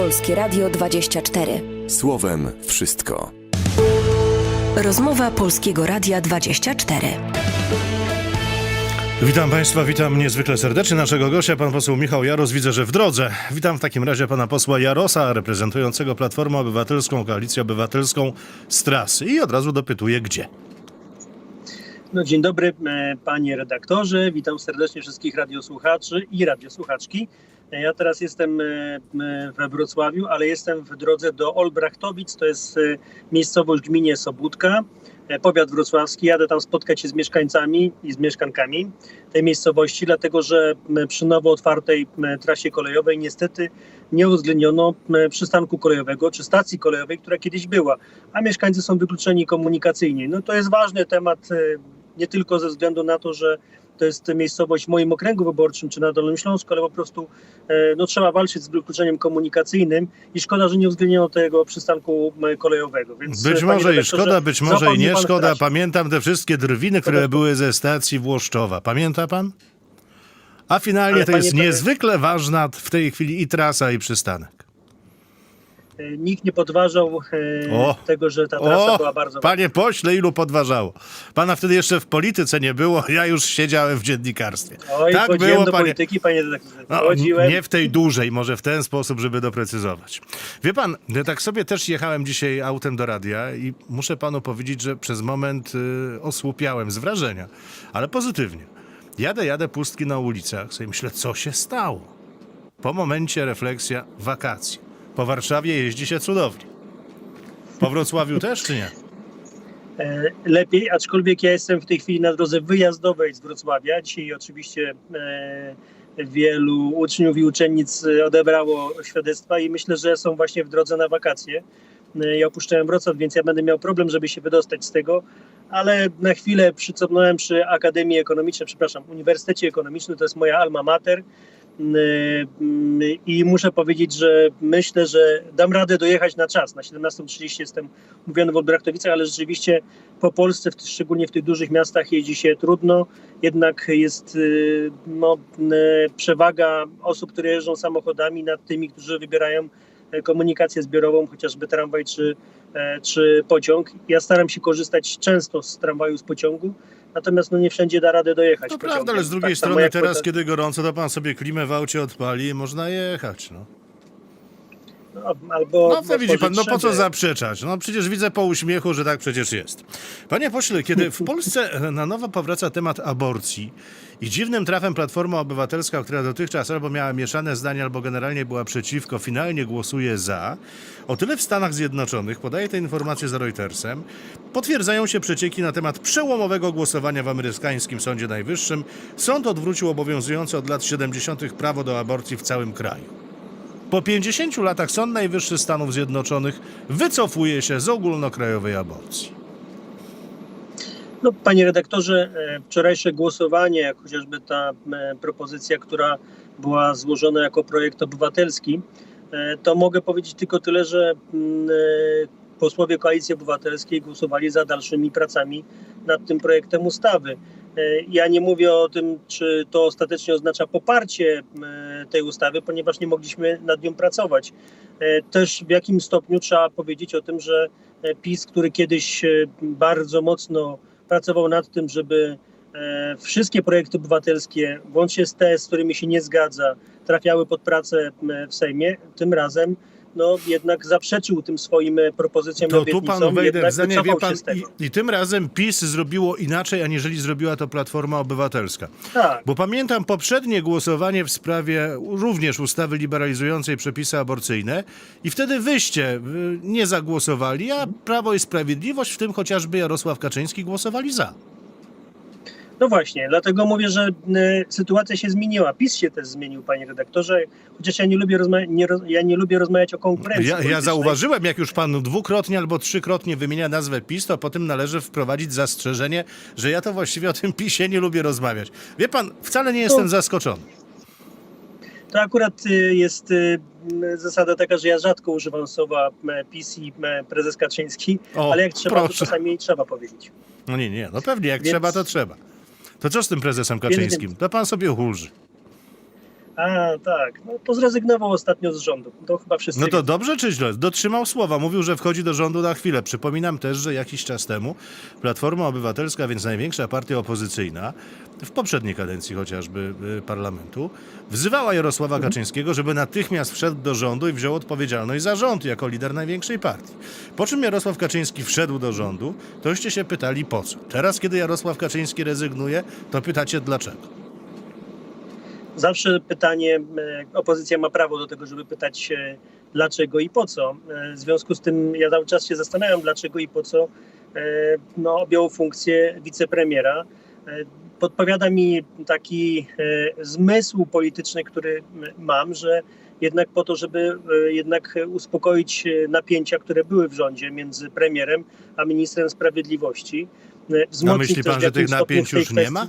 Polskie Radio 24. Słowem wszystko. Rozmowa Polskiego Radia 24. Witam Państwa, witam niezwykle serdecznie naszego gościa, pan poseł Michał Jaros. Widzę, że w drodze. Witam w takim razie pana posła Jarosa, reprezentującego Platformę Obywatelską, Koalicję Obywatelską z trasy. I od razu dopytuję, gdzie? No, dzień dobry, panie redaktorze. Witam serdecznie wszystkich radiosłuchaczy i radiosłuchaczki. Ja teraz jestem e, we Wrocławiu, ale jestem w drodze do Olbrachtowic. To jest e, miejscowość gminie Sobótka, e, powiat wrocławski. Jadę tam spotkać się z mieszkańcami i z mieszkankami tej miejscowości, dlatego że przy nowo otwartej trasie kolejowej niestety nie uwzględniono przystanku kolejowego czy stacji kolejowej, która kiedyś była, a mieszkańcy są wykluczeni komunikacyjnie. No to jest ważny temat nie tylko ze względu na to, że to jest miejscowość w moim okręgu wyborczym czy na Dolnym Śląsku, ale po prostu e, no, trzeba walczyć z wykluczeniem komunikacyjnym i szkoda, że nie uwzględniono tego przystanku m, kolejowego. Więc, Być e, panie może i szkoda, być może i nie szkoda. Pamiętam te wszystkie drwiny, które były ze stacji Włoszczowa. Pamięta pan? A finalnie Ale to jest niezwykle ważna w tej chwili i trasa, i przystanek. E, Nikt nie podważał e, O! tego, że ta trasa O, była bardzo ważna. panie pośle, ilu podważało? Pana wtedy jeszcze w polityce nie było, ja już siedziałem w dziennikarstwie. Oj, tak było, do panie. polityki, panie. No, nie w tej dużej, może w ten sposób, żeby doprecyzować. Wie pan, ja tak sobie też jechałem dzisiaj autem do radia i muszę panu powiedzieć, że przez moment y, osłupiałem z wrażenia, ale pozytywnie. Jadę, jadę pustki na ulicach, sobie myślę, co się stało? Po momencie refleksja, wakacje. Po Warszawie jeździ się cudownie. Po Wrocławiu też, czy nie? E, lepiej, aczkolwiek ja jestem w tej chwili na drodze wyjazdowej z Wrocławia. Dzisiaj oczywiście e, wielu uczniów i uczennic e, odebrało świadectwa i myślę, że są właśnie w drodze na wakacje. Ja opuszczałem Wrocław, więc ja będę miał problem, żeby się wydostać z tego, ale na chwilę przycofnąłem przy Akademii Ekonomicznej, przepraszam, Uniwersytecie Ekonomicznym, to jest moja alma mater. Mm, mm, I muszę powiedzieć, że myślę, że dam radę dojechać na czas. Na 17.30 jestem mówiony w Olbrachtowicach, ale rzeczywiście po Polsce, szczególnie w tych dużych miastach, jeździ się trudno. Jednak jest y, no, y, przewaga osób, które jeżdżą samochodami nad tymi, którzy wybierają komunikację zbiorową, chociażby tramwaj czy, e, czy pociąg. Ja staram się korzystać często z tramwaju, z pociągu, natomiast no, nie wszędzie da radę dojechać. To prawda, ale z drugiej Tak strony teraz, kiedy gorąco, to pan sobie klimę w aucie odpali i można jechać, no. No, albo No to widzi pan, no po co zaprzeczać? No przecież widzę po uśmiechu, że tak przecież jest. Panie pośle, kiedy w Polsce na nowo powraca temat aborcji i dziwnym trafem Platforma Obywatelska, która dotychczas albo miała mieszane zdania, albo generalnie była przeciwko, finalnie głosuje za, o tyle w Stanach Zjednoczonych, podaje te informacje za Reutersem, potwierdzają się przecieki na temat przełomowego głosowania w amerykańskim Sądzie Najwyższym. Sąd odwrócił obowiązujące od lat 70. prawo do aborcji w całym kraju. Po 50 latach Sąd Najwyższy Stanów Zjednoczonych wycofuje się z ogólnokrajowej aborcji. No, panie redaktorze, e, wczorajsze głosowanie, jak chociażby ta e, propozycja, która była złożona jako projekt obywatelski, e, to mogę powiedzieć tylko tyle, że posłowie Koalicji Obywatelskiej głosowali za dalszymi pracami nad tym projektem ustawy. E, Ja nie mówię o tym, czy to ostatecznie oznacza poparcie e, tej ustawy, ponieważ nie mogliśmy nad nią pracować. E, Też w jakim stopniu trzeba powiedzieć o tym, że PiS, który kiedyś bardzo mocno pracował nad tym, żeby wszystkie projekty obywatelskie, włącznie z te, z którymi się nie zgadza, trafiały pod pracę w Sejmie. Tym razem no, jednak zaprzeczył tym swoim e, propozycjom To tu obietnicom, panu wejdę jednak w zdanie, wie pan, i, i tym razem PiS zrobiło inaczej, aniżeli zrobiła to Platforma Obywatelska. Tak. Bo pamiętam poprzednie głosowanie w sprawie również ustawy liberalizującej przepisy aborcyjne i wtedy wyście y, nie zagłosowali, a Prawo i Sprawiedliwość, w tym chociażby Jarosław Kaczyński, głosowali za. No właśnie, dlatego mówię, że e, sytuacja się zmieniła. PiS się też zmienił, panie redaktorze, chociaż ja nie lubię, rozma- nie, roz- ja nie lubię rozmawiać o konkurencji. Ja, ja zauważyłem, jak już pan dwukrotnie albo trzykrotnie wymienia nazwę PiS, to potem należy wprowadzić zastrzeżenie, że ja to właściwie o tym PiSie nie lubię rozmawiać. Wie pan, wcale nie jestem No. zaskoczony. To akurat y, jest m, zasada taka, że ja rzadko używam słowa PiS i prezes Kaczyński, O, ale jak trzeba, to proszę. czasami trzeba powiedzieć. No nie, nie, no pewnie, jak Więc- trzeba, to trzeba. To co z tym prezesem Kaczyńskim? To pan sobie ulży. A, tak. No to zrezygnował ostatnio z rządu. To chyba wszyscy No to dobrze czy źle? Dotrzymał słowa. Mówił, że wchodzi do rządu na chwilę. Przypominam też, że jakiś czas temu Platforma Obywatelska, więc największa partia opozycyjna, w poprzedniej kadencji chociażby y, parlamentu, wzywała Jarosława Mhm. Kaczyńskiego, żeby natychmiast wszedł do rządu i wziął odpowiedzialność za rząd jako lider największej partii. Po czym Jarosław Kaczyński wszedł do rządu, toście się pytali po co. Teraz, kiedy Jarosław Kaczyński rezygnuje, to pytacie dlaczego. Zawsze pytanie, e, opozycja ma prawo do tego, żeby pytać się dlaczego i po co. E, W związku z tym ja cały czas się zastanawiam, dlaczego i po co e, no, objął funkcję wicepremiera. E, Podpowiada mi taki e, zmysł polityczny, który mam, że jednak po to, żeby e, jednak uspokoić e, napięcia, które były w rządzie między premierem a ministrem sprawiedliwości. e, A wzmocnić myśli pan, że tych napięć już nie kwestii- ma?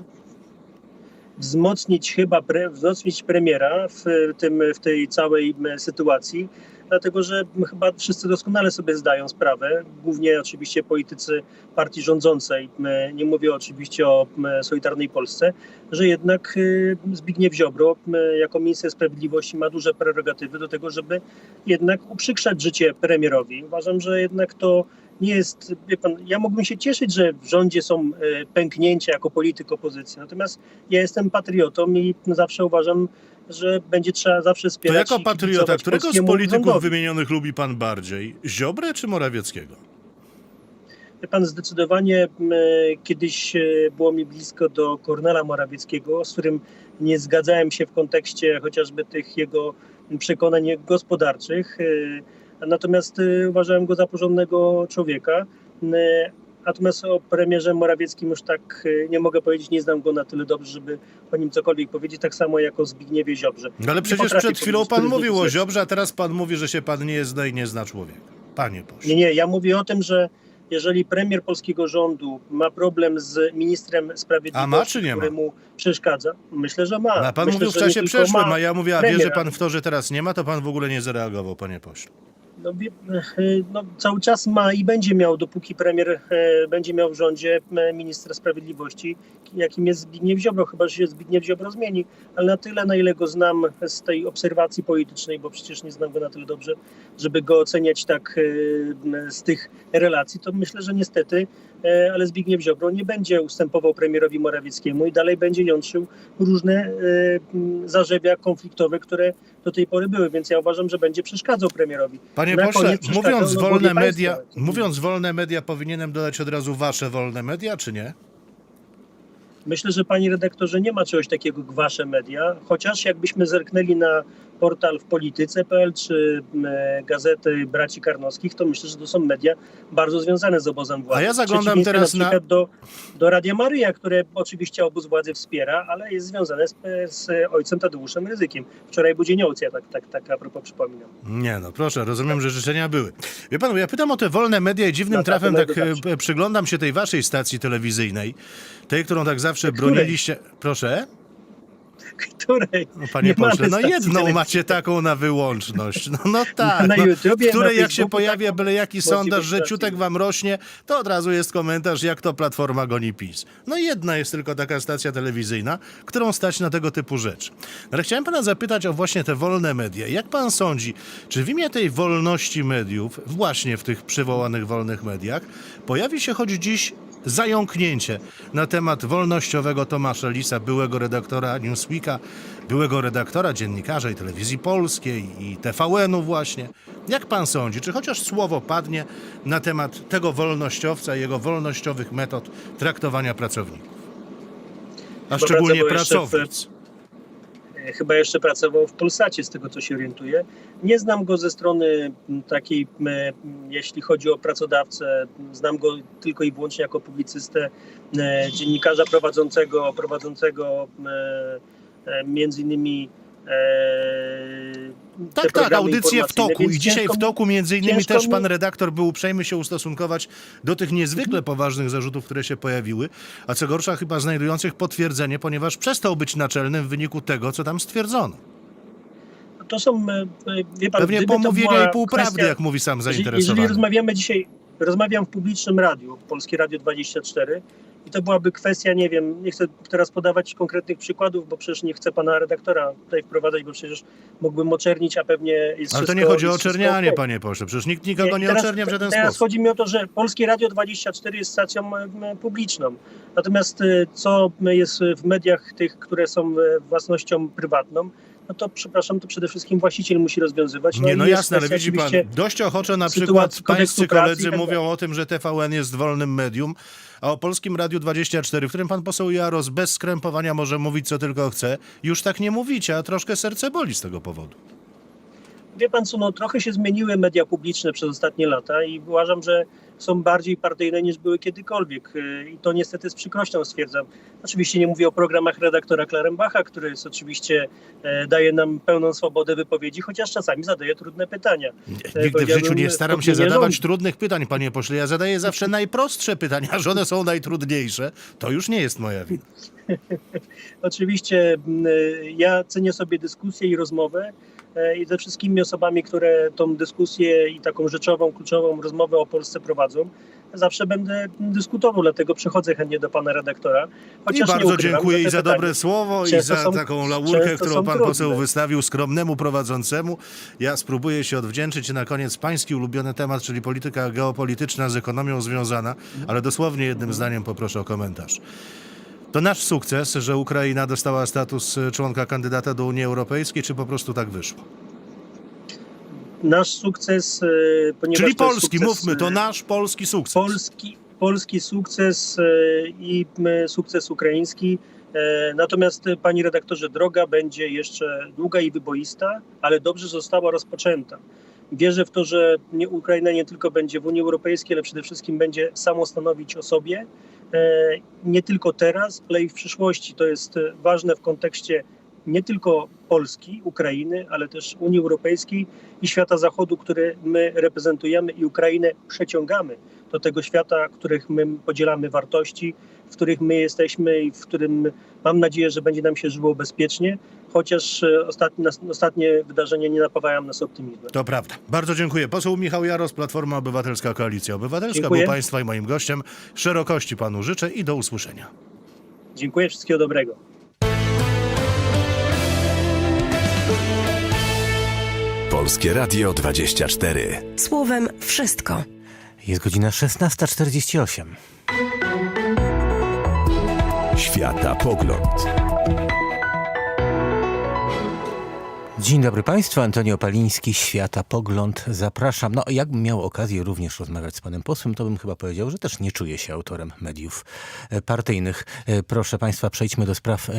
Wzmocnić chyba pre, wzmocnić premiera w tym w tej całej sytuacji, dlatego że chyba wszyscy doskonale sobie zdają sprawę, głównie oczywiście politycy partii rządzącej, nie mówię oczywiście o Solidarnej Polsce, że jednak y, Zbigniew Ziobro jako minister sprawiedliwości ma duże prerogatywy do tego, żeby jednak uprzykrzać życie premierowi. Uważam, że jednak to nie jest, wie pan, ja mógłbym się cieszyć, że w rządzie są e, pęknięcia jako polityk opozycji, natomiast ja jestem patriotą i zawsze uważam, że będzie trzeba zawsze To wspierać jako i patriota, którego z polityków rządowi. wymienionych lubi pan bardziej? Ziobrę czy Morawieckiego? Wie pan, zdecydowanie m, kiedyś e, było mi blisko do Kornela Morawieckiego, z którym nie zgadzałem się w kontekście chociażby tych jego przekonań gospodarczych, e, natomiast e, uważałem go za porządnego człowieka. M, Natomiast o premierze Morawieckim już tak e, nie mogę powiedzieć, nie znam go na tyle dobrze, żeby o nim cokolwiek powiedzieć, tak samo jak o Zbigniewie Ziobrze. Ale Nie przecież przed chwilą pan mówił o Ziobrze, a teraz pan mówi, że się pan nie zna i nie zna człowieka. Panie pośle. Nie, nie, ja mówię o tym, że jeżeli premier polskiego rządu ma problem z ministrem sprawiedliwości, A ma, czy nie ma? który mu przeszkadza, myślę, że ma. A pan myślę, mówił w czasie przeszłym, ma a ja mówię, a wierzy premiera. pan w to, że teraz nie ma, to pan w ogóle nie zareagował, panie pośle. No, wie- no, cały czas ma i będzie miał, dopóki premier e, będzie miał w rządzie e, ministra sprawiedliwości, jakim jest Zbigniew Ziobro, chyba że się Zbigniew Ziobro zmieni, ale na tyle, na ile go znam z tej obserwacji politycznej, bo przecież nie znam go na tyle dobrze, żeby go oceniać tak e, z tych relacji, to myślę, że niestety, e, ale Zbigniew Ziobro nie będzie ustępował premierowi Morawieckiemu i dalej będzie jątrzył różne e, zarzebia konfliktowe, które do tej pory były, więc ja uważam, że będzie przeszkadzał premierowi. Panie Na pośle, mówiąc no, wolne media, mówiąc wolne media, powinienem dodać od razu wasze wolne media, czy nie? Myślę, że panie redaktorze nie ma czegoś takiego jak wasze media, chociaż jakbyśmy zerknęli na portal w polityce.pl czy m, gazety braci Karnowskich, to myślę, że to są media bardzo związane z obozem władzy. A ja zaglądam teraz na- na... do, do Radia Maryja, które oczywiście obóz władzy wspiera, ale jest związane z, z ojcem Tadeuszem Ryzykiem. Wczoraj Budzieniowcy, ja tak, tak, tak a propos przypominam. Nie, no proszę, rozumiem, że życzenia były. Wie pan, ja pytam o te wolne media i dziwnym No tak, trafem tak e, przyglądam się tej waszej stacji telewizyjnej, tej, którą tak zawsze broniliście. Proszę? Której No, panie pośle, no jedną macie taką na wyłączność. No, no tak. Na no, YouTubie, w której na jak się pojawia byle jaki sondaż, że ciutek wam rośnie, to od razu jest komentarz, jak to Platforma goni PiS. No jedna jest tylko taka stacja telewizyjna, którą stać na tego typu rzecz. Ale chciałem pana zapytać o właśnie te wolne media. Jak pan sądzi, czy w imię tej wolności mediów, właśnie w tych przywołanych wolnych mediach, pojawi się choć dziś zająknięcie na temat wolnościowego Tomasza Lisa, byłego redaktora Newsweeka, byłego redaktora dziennikarza i telewizji polskiej i TVN-u właśnie. Jak pan sądzi, czy chociaż słowo padnie na temat tego wolnościowca i jego wolnościowych metod traktowania pracowników? A szczególnie pracownic. Chyba jeszcze pracował w Polsacie, z tego co się orientuję. Nie znam go ze strony takiej, jeśli chodzi o pracodawcę, znam go tylko i wyłącznie jako publicystę, dziennikarza prowadzącego, prowadzącego e, między innymi Tak, tak, programy audycje w toku. I dzisiaj ciężko w toku między innymi też pan redaktor był uprzejmy się ustosunkować do tych niezwykle poważnych zarzutów, które się pojawiły, a co gorsza chyba znajdujących potwierdzenie, ponieważ przestał być naczelnym w wyniku tego, co tam stwierdzono. To są, e, e, wie pan, Pewnie pomówienia i półprawdy, kwestia- jak mówi sam zainteresowany. jeżeli rozmawiamy dzisiaj, rozmawiam w publicznym radiu, Polskie Radio 24 I to byłaby kwestia, nie wiem, nie chcę teraz podawać konkretnych przykładów, bo przecież nie chcę pana redaktora tutaj wprowadzać, bo przecież mógłbym oczernić, a pewnie jest Ale to wszystko, nie chodzi o oczernianie, panie pośle. Przecież nikt nikogo nie teraz, oczernia w żaden teraz sposób. chodzi mi o to, że Polskie Radio 24 jest stacją publiczną. Natomiast y, co jest w mediach tych, które są e, własnością prywatną, no to przepraszam, to przede wszystkim właściciel musi rozwiązywać. Nie, i no jasne, ale widzi pan, dość ochoczo na przykład pańscy pracy koledzy i tak mówią o tym, że TVN jest wolnym medium, a o Polskim Radiu 24, w którym pan poseł Jaros bez skrępowania może mówić co tylko chce, już tak nie mówicie, a troszkę serce boli z tego powodu. Wie pan co, no trochę się zmieniły media publiczne przez ostatnie lata i uważam, że są bardziej partyjne niż były kiedykolwiek. Y, I to niestety z przykrością stwierdzam. Oczywiście nie mówię o programach redaktora Klarenbacha, który jest oczywiście e, daje nam pełną swobodę wypowiedzi, chociaż czasami zadaje trudne pytania. E, Nigdy w życiu nie staram się zadawać trudnych pytań, panie pośle. Ja zadaję zawsze najprostsze pytania, a że one są najtrudniejsze, to już nie jest moja wina. Oczywiście ja cenię sobie dyskusję i rozmowę e, i ze wszystkimi osobami, które tą dyskusję i taką rzeczową, kluczową rozmowę o Polsce prowadzą, zawsze będę dyskutował, dlatego przychodzę chętnie do pana redaktora. I Chociaż nie bardzo ukrywam, dziękuję i za pytania dobre słowo, i często za są- taką laurkę, którą pan trudne. poseł wystawił skromnemu prowadzącemu. Ja spróbuję się odwdzięczyć i na koniec pański ulubiony temat, czyli polityka geopolityczna z ekonomią związana, ale dosłownie jednym zdaniem poproszę o komentarz. To nasz sukces, że Ukraina dostała status członka kandydata do Unii Europejskiej, czy po prostu tak wyszło? Nasz sukces, e, ponieważ Czyli to polski, sukces, mówmy, to e, nasz polski sukces. polski, polski sukces e, i sukces ukraiński. Natomiast pani redaktorze, droga będzie jeszcze długa i wyboista, ale dobrze została rozpoczęta. Wierzę w to, że Ukraina nie tylko będzie w Unii Europejskiej, ale przede wszystkim będzie samą stanowić o sobie. E, Nie tylko teraz, ale i w przyszłości. To jest e, ważne w kontekście nie tylko Polski, Ukrainy, ale też Unii Europejskiej i świata zachodu, który my reprezentujemy i Ukrainę przeciągamy do tego świata, w których my podzielamy wartości, w których my jesteśmy i w którym mam nadzieję, że będzie nam się żyło bezpiecznie, chociaż e, ostatnie, ostatnie wydarzenia nie napawają nas optymizmem. To prawda. Bardzo dziękuję. Poseł Michał Jaros, Platforma Obywatelska, Koalicja Obywatelska, Dziękuję. był państwa i moim gościem. Szerokości panu życzę i do usłyszenia. Dziękuję, wszystkiego dobrego. Polskie Radio 24. Słowem wszystko. Jest godzina 16.48. Świata pogląd. Dzień dobry Państwu, Antonio Paliński, Świata Pogląd. Zapraszam. No, jakbym miał okazję również rozmawiać z panem posłem, to bym chyba powiedział, że też nie czuję się autorem mediów e, partyjnych. E, Proszę Państwa, przejdźmy do spraw e,